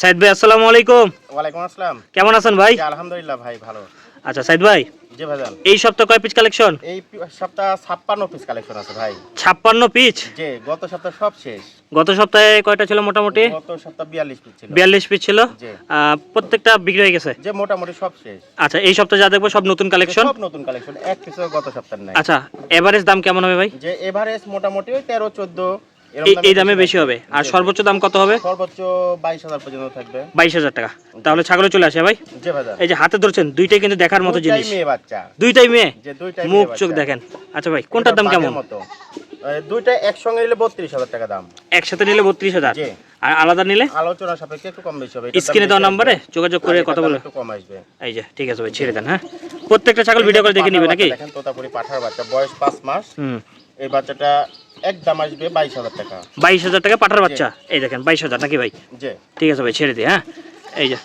সাইদ ভাই আসসালামু আলাইকুম। ওয়ালাইকুম আসসালাম। কেমন আছেন ভাই? আলহামদুলিল্লাহ ভাই ভালো। আচ্ছা সাইদ ভাই জি ভাইজান। এই সপ্তাহ কয় পিস কালেকশন এই সপ্তাহ ছাপ্পান্ন পিস কালেকশন আছে ভাই। ছাপ্পান্ন পিস যে গত সপ্তাহ সব শেষ। গত সপ্তাহে কয়টা ছিল মোটামুটি? গত সপ্তাহ বিয়াল্লিশ পিস ছিল। বিয়াল্লিশ পিস ছিল। জি। প্রত্যেকটা বিক্রি হয়ে গেছে? যে মোটামুটি সব শেষ। আচ্ছা এই সপ্তাহে যা দেখব সব নতুন কালেকশন সব নতুন কালেকশন এক পিসও গত সপ্তাহ নাই। আচ্ছা এভারেজ দাম কেমন হবে ভাই? যে এভারেজ মোটামুটি ওই তেরো চোদ্দ এই দামে বেশি হবে। আর সর্বোচ্চ দাম কত হবে? সর্বোচ্চ বাইশ হাজার পর্যন্ত থাকবে। বাইশ হাজার টাকা। তাহলে ছাগলে চলে আসে ভাই। এই যে হাতে ধরছেন দুইটাই কিন্তু দেখার মতো দুইটাই জিনিস। মেয়ে বাচ্চা। দুইটাই মেয়ে? মুখ চোখ দেখেন। আচ্ছা ভাই কোনটার দাম কেমন? দুইটা একসঙ্গে নিলে বত্রিশ হাজার টাকা দাম। একসাথে নিলে বত্রিশ হাজার? জি। আর আলাদা নিলে? আলোচনা সাপেক্ষে একটু কম বেশি হবে। স্ক্রিনে দেওয়া নাম্বারে যোগাযোগ করে কথা দাম বলে একটু কম আসবে। এই যে ঠিক আছে ভাই ছেড়ে দেন হ্যাঁ। প্রত্যেকটা ছাগল ভিডিও করে দেখে নিবে নাকি? দেখেন তোতাপুরি পাঠার বাচ্চা বয়স পাঁচ মাস। হুম। এই বাচ্চাটা আসবে বাইশ হাজার টাকা। বাইশ হাজার টাকা পাঠার বাচ্চা? এই দেখেন বাইশ হাজার নাকি ভাই? ঠিক আছে ভাই ছেড়ে দিই হ্যাঁ? এই যে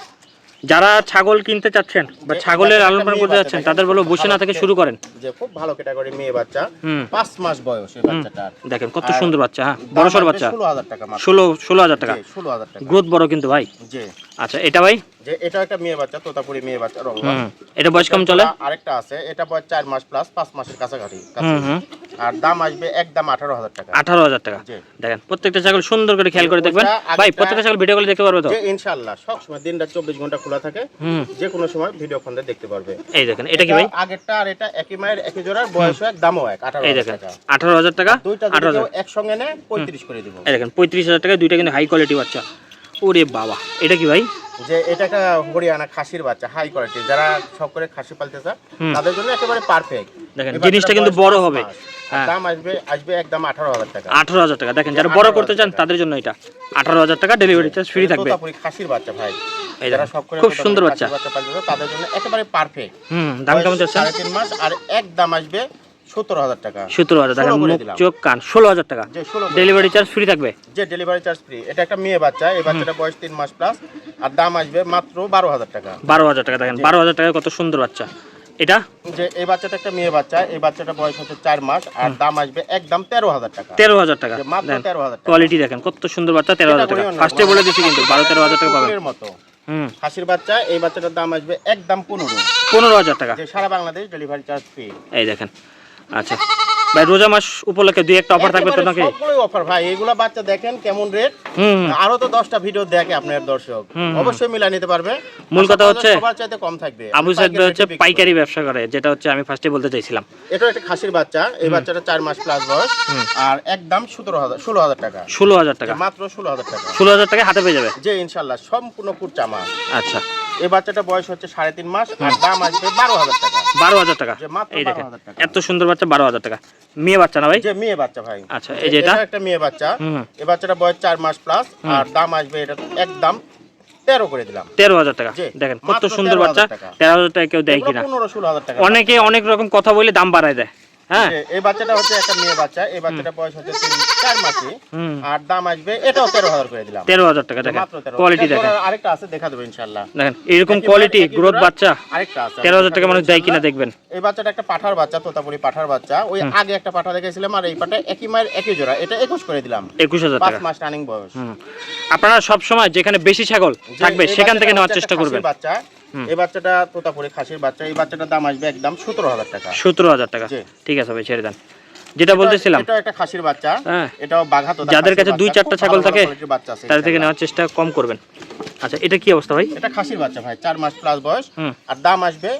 যারা ছাগল কিনতে চাচ্ছেন বা ছাগলের লালন পালন করতে দেখেন, তাদের বলো বসে না থেকে শুরু করেন। যে খুব ভালো ক্যাটাগরি মেয়ে বাচ্চা। হুম। মাস বয়স এই বাচ্চাটার। দেখেন কত সুন্দর বাচ্চা হ্যাঁ বড় সড় বাচ্চা। ষোলো হাজার টাকা মাত্র। ষোলো হাজার টাকা। ষোলো হাজার টাকা। গ্রোথ বড় কিন্তু ভাই। আচ্ছা এটা ভাই? যে এটা একটা মেয়ে বাচ্চা তোতাপুরি মেয়ে বাচ্চা হুম। এটা বয়স কম চলে? আরেকটা আছে এটা বয়স চার মাস প্লাস পাঁচ মাসের কাছাকাছি আর দাম আসবে একদম আঠারো হাজার টাকা। আঠারো হাজার টাকা। দেখেন প্রত্যেকটা ছাগল সুন্দর করে খেয়াল করে দেখবেন। ভাই প্রত্যেকটা ছাগল ভিডিও করে দেখতে পারবে তো? ইনশাল্লাহ সব সময় দিনটা চব্বিশ ঘণ্টা খোলা থাকে। যে কোনো সময় ভিডিও ফোনে দেখতে পারবে। এই দেখেন এটা কি ভাই? আগেরটা আর এটা একই মায়ের একই জোড়ার বয়স এক দামও এক আঠারো এই হাজার দেখেন টাকা। আঠারো হাজার টাকা দুইটা একসঙ্গে নেয় পঁয়ত্রিশ করে দিব। এই দেখেন পঁয়ত্রিশ হাজার টাকা দুইটা কিন্তু হাই কোয়ালিটি বাচ্চা। ওরে বাবা এটা কি ভাই? যে এটা একটা হরিয়ানা খাসির বাচ্চা হাই কোয়ালিটি যারা সব করে খাসি পালতে চায় তাদের জন্য একেবারে পারফেক্ট দেখেন জিনিসটা কিন্তু বড় হবে। হ্যাঁ। দাম আসবে আসবে একদম আঠারো হাজার টাকা। আঠারো হাজার টাকা। দেখেন যারা বড় করতে চান তাদের জন্য এটা। আঠারো হাজার টাকা ডেলিভারি চার্জ ফ্রি থাকবে। খাসির বাচ্চা ভাই। যারা সব খুব সুন্দর বাচ্চা। তাদের জন্য একেবারে পারফেক্ট হুম দাম কেমন যাচ্ছে? সাড়ে তিন মাস আর এক দাম আসবে সত্তর হাজার টাকা। সতেরো হাজার টাকা মুখ চোখ কান ষোলো হাজার টাকা। যে ষোলো করে ডেলিভারি চার্জ ফ্রি থাকবে? যে ডেলিভারি চার্জ ফ্রি এটা একটা মেয়ে বাচ্চা এই বাচ্চাটা বয়স তিন মাস প্লাস আর দাম আসবে মাত্র বারো হাজার টাকা। বারো হাজার টাকা দেখেন বারো হাজার টাকা কত সুন্দর বাচ্চা। এটা? যে এই বাচ্চাটা একটা মেয়ে বাচ্চা এই বাচ্চাটা বয়স হচ্ছে চার মাস আর দাম আসবে একদম তেরো হাজার টাকা। তেরো হাজার টাকা মাত্র তেরো হাজার কোয়ালিটি দেখেন কত সুন্দর বাচ্চা তেরো হাজার টাকা। ফার্স্টে বলে দিচ্ছি কিন্তু বারো তেরো হাজার টাকা পাবেন। মতো। খাসির বাচ্চা এই বাচ্চাটার দাম আসবে একদম পনেরো। পনেরো হাজার টাকা। সারা বাংলাদেশ ডেলিভারি চার্জ ফ্রি এই দেখেন আচ্ছা। ভাই রোজা মাস উপলক্ষে দুই একটা অফার থাকবে তো নাকি? সবগুলোই অফার ভাই। এগুলা বাচ্চা দেখেন কেমন রেট। আরও তো দশটা ভিডিও দেখে আপনার দর্শক। অবশ্যই মিলা নিতে পারবে। মূল কথা হচ্ছে, সবার চাইতে কম থাকবে। আবু সাইদ হচ্ছে পাইকারি ব্যবসা করে। যেটা হচ্ছে আমি ফার্স্টে বলতে চাইছিলাম। এটা একটা খাসির বাচ্চা। এই বাচ্চাটা চার মাস প্লাস বয়স। আর একদম সতেরো হাজার ষোলো হাজার টাকা। ষোলো হাজার টাকা। মাত্র ষোলো হাজার টাকা। ষোলো হাজার টাকা হাতে পেয়ে যাবে? যে ইনশাল্লাহ। সম্পূর্ণ কুরচামা আচ্ছা। এই বাচ্চাটা বয়স হচ্ছে সাড়ে তিন মাস। আর দাম আসবে বারো হাজার টাকা। বারো হাজার টাকা। এই দেখেন এত সুন্দর বাচ্চা বারো হাজার টাকা। মেয়ে বাচ্চা না ভাই? মেয়ে বাচ্চা ভাই। আচ্ছা এই যে এটা? একটা মেয়ে বাচ্চা। এই বাচ্চাটা বয়স চার মাস প্লাস আর দাম আসবে এটা একদম তেরো করে দিলাম। তেরো হাজার টাকা। দেখেন কত সুন্দর বাচ্চা। তেরো হাজার টাকা কেউ দেয় কিনা। অনেকে অনেক রকম কথা বলে দাম বাড়ায় দেয়। হ্যাঁ। এই বাচ্চাটা হচ্ছে একটা মেয়ে বাচ্চা। এই বাচ্চাটা বয়স হচ্ছে চার মাসে আর দাম আসবে এটাও তেরো হাজার করে দিলাম। তেরো হাজার টাকা দেখেন কোয়ালিটি দেখেন। আরেকটা আছে দেখা দেবো ইনশাল্লাহ দেখেন এরকম কোয়ালিটি গ্রোথ বাচ্চা। আরেকটা আছে তেরো হাজার টাকা মানুষ দেয় কিনা দেখবেন। এই বাচ্চাটা একটা পাঠার বাচ্চা তোতাপুরি পাঠার বাচ্চা। ওই আগে একটা পাঠা দেখেছিলাম আর এই পাঠা একই মায়ের একই জোড়া। এটা একুশ করে দিলাম। একুশ হাজার পাঁচ মাস রানিং বয়স। আপনারা সব সময় যেখানে বেশি ছাগল থাকবে সেখান থেকে নেওয়ার চেষ্টা করবেন। বাচ্চা। এই বাচ্চাটা তোতাপুরি খাসির বাচ্চা এই বাচ্চাটার দাম আসবে একদম সতেরো হাজার টাকা। সতেরো হাজার টাকা। ঠিক আছে ভাই ছেড়ে দেন। যেটা বলতেছিলাম এটা একটা খাসির বাচ্চা হ্যাঁ। এটাও বাঘা যাদের কাছে দুই চারটা ছাগল থাকে, তাদের থেকে নেওয়ার চেষ্টা কম করবেন। আচ্ছা এটা কি অবস্থা ভাই? এটা খাসির বাচ্চা ভাই চার মাস প্লাস বয়স আর দাম আসবে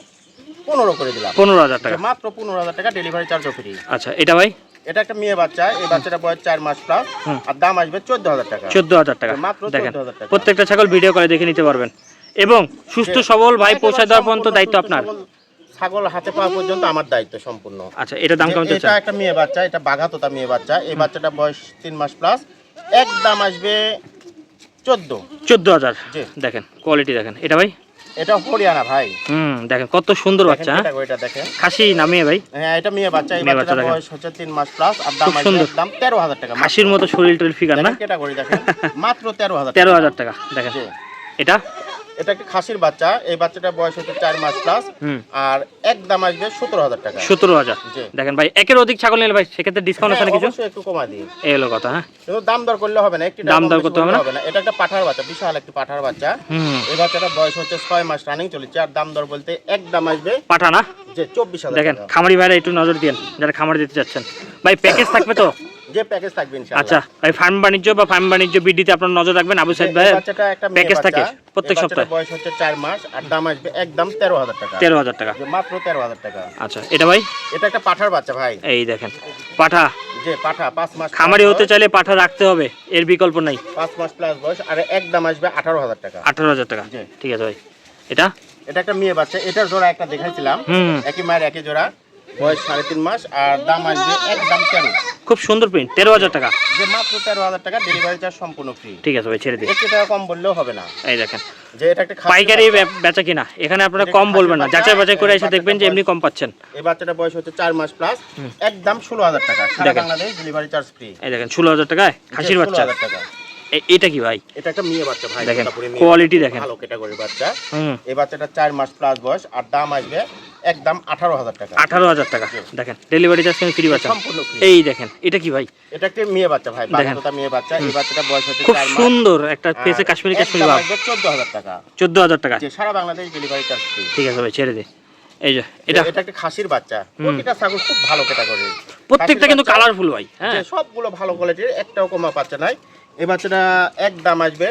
পনেরো করে দিলাম। পনেরো হাজার টাকা। মাত্র পনেরো হাজার টাকা ডেলিভারি চার্জও ফ্রি আচ্ছা এটা ভাই? এটা একটা মেয়ে বাচ্চা এই বাচ্চাটা বয়স চার মাস প্লাস আর দাম আসবে চোদ্দ হাজার টাকা। চোদ্দ হাজার টাকা। মাত্র দেখেন প্রত্যেকটা ছাগল ভিডিও করে দেখে নিতে পারবেন। এবং সুস্থ সবল ভাই পৌঁছে দেওয়ার পর্যন্ত দায়িত্ব আপনার? ছাগল হাতে পাওয়া পর্যন্ত আমার দায়িত্ব সম্পূর্ণ। আচ্ছা এটা দাম কেমন এটা একটা মেয়ে বাচ্চা এটা বাঘা তোতা মেয়ে বাচ্চা এই বাচ্চাটা বয়স তিন মাস প্লাস এক দাম আসবে চোদ্দ। চোদ্দ হাজার। দেখেন কোয়ালিটি দেখেন। এটা ভাই? এটা হরিয়ানা ভাই। হুম দেখেন কত সুন্দর বাচ্চা হ্যাঁ? এটা দেখেন। খাসি নামিয়ে ভাই? হ্যাঁ এটা মেয়ে বাচ্চা এই মেয়ে বাচ্চা বয়স হচ্ছে তিন মাস প্লাস আর দাম সুন্দর। দাম তেরো হাজার টাকা খাসির মতো শরীর টরিল ফিগার না ক্যাটাগরি দেখেন মাত্র তেরো হাজার তেরো হাজার টাকা দেখেন। এটা? এটা একটা খাসির বাচ্চা এই বাচ্চাটা বয়স হচ্ছে চার মাস প্লাস আর একদম আসবে সতেরো হাজার টাকা। সতেরো হাজার। দেখেন ভাই একের অধিক ছাগল নিলে ভাই সেক্ষেত্রে ডিসকাউন্ট আছে হ্যাঁ, কিছু? একটু কমা দিই। এই হলো কথা হ্যাঁ। কিন্তু দাম দর করলে হবে না একটু দাম দর করতে হবে না? এটা একটা পাঠার বাচ্চা বিশাল একটি পাঠার বাচ্চা। এই বাচ্চাটা বয়স হচ্ছে ছয় মাস রানিং চলেছে আর দাম দর বলতে একদম আসবে পাঠা না? যে চব্বিশ হাজার দেখেন খামারি ভাইরা একটু নজর দিন যারা খামারি দিতে চাচ্ছেন। ভাই প্যাকেজ থাকবে তো? যে প্যাকেজ থাকবে ইনশাআল্লাহ। আচ্ছা ভাই ফার্ম বাণিজ্য বা ফার্ম বাণিজ্য বিডিতে আপনার নজর রাখবেন আবু সাইদ ভাই প্যাকেজ থাকে। প্রত্যেক সপ্তাহে? বয়স হচ্ছে চার মাস আর দাম আসবে একদম তেরো হাজার টাকা। তেরো হাজার টাকা। মাত্র তেরো হাজার টাকা। আচ্ছা এটা ভাই? এটা একটা পাঠার বাচ্চা ভাই। এই দেখেন পাঠা। যে পাঠা পাঁচ মাস খামারি হতে চাইলে পাঠা রাখতে হবে এর বিকল্প নাই। পাঁচ মাস প্লাস বয়স আর একদম আসবে আঠারো হাজার টাকা। আঠারো হাজার টাকা। জি। ঠিক আছে ভাই। এটা? এটা একটা মেয়ে বাচ্চা এটার জোড়া একটা দেখাইছিলাম। একই মায়ের একই জোড়া। বয়স সাড়ে তিন মাস আর দাম আসবে একদম তেরো। খুব সুন্দর প্রিন্ট তেরো হাজার টাকা। যে মাত্র তেরো হাজার টাকা ডেলিভারি চার্জ সম্পূর্ণ ফ্রি ঠিক আছে ভাই ছেড়ে দিন। একটু টাকা কম বললেও হবে না। এই দেখেন যে এটা একটা পাইকারি বেচা কিনা এখানে আপনারা কম বলবেন না যাচাই বাছাই করে এসে দেখবেন যে এমনি কম পাচ্ছেন। এই বাচ্চাটা বয়স হচ্ছে চার মাস প্লাস একদম ষোলো হাজার টাকা সারা। বাংলাদেশ ডেলিভারি চার্জ ফ্রি এই দেখেন ষোলো হাজার টাকায় খাসির বাচ্চা। টাকা। এটা কি ভাই? এটা একটা মেয়ে বাচ্চা ভাই দেখেন, বাচ্চা, দেখেন। ভালো ক্যাটাগরির বাচ্চা। এই বাচ্চাটা চার মাস প্লাস বয়স আর দাম আসবে একদম আঠারো হাজার টাকা। আঠারো হাজার টাকা। দেখেন ডেলিভারি চার্জ ফ্রি বাচ্চা? সম্পূর্ণ এই দেখেন এটা কি ভাই? এটা একটা মেয়ে বাচ্চা ভাই বাচ্চাটা মেয়ে বাচ্চা এই বাচ্চাটা বয়স হচ্ছে খুব সুন্দর একটা ফেসে কাশ্মীরি কাশ্মীরি ভাব চোদ্দ হাজার টাকা। চোদ্দ হাজার টাকা। যে সারা বাংলাদেশ ডেলিভারি চার্জ ঠিক আছে ভাই ছেড়ে দে। এই যে এটা এটা একটা খাসির বাচ্চা। প্রতিটা ছাগল খুব ভালো প্রত্যেকটা কিন্তু কালারফুল ভাই হ্যাঁ। সবগুলো ভালো কোয়ালিটির একটাও কমা বাচ্চা নাই। এই বাচ্চাটা এক দাম আসবে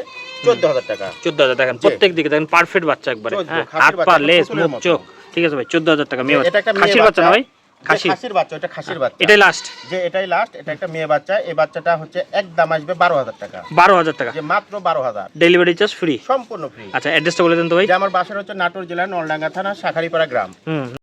চোদ্দ হাজার টাকা। চোদ্দ হাজার দেখেন প্রত্যেক দিকে দেখেন পারফেক্ট বাচ্চা একবারে। হ্যাঁ হাত পা লেস মুখ চোখ। ঠিক আছে ভাই চোদ্দ হাজার টাকা মেয়ে এটা একটা মেয়ে খাসির বাচ্চা না ভাই? যে খাসির। বাচ্চা এটা খাসির বাচ্চা। এটাই লাস্ট যে এটাই লাস্ট এটা একটা মেয়ে বাচ্চা। এই বাচ্চাটা হচ্ছে একদম আসবে বারো হাজার টাকা। বারো হাজার টাকা। যে মাত্র বারো হাজার। ডেলিভারি চার্জ ফ্রি সম্পূর্ণ ফ্রি আচ্ছা অ্যাড্রেসটা বলে দেন তো ভাই। যে আমার বাসার হচ্ছে নাটোর জেলার নলডাঙ্গা থানা শাখারিপাড়া গ্রাম। হুম।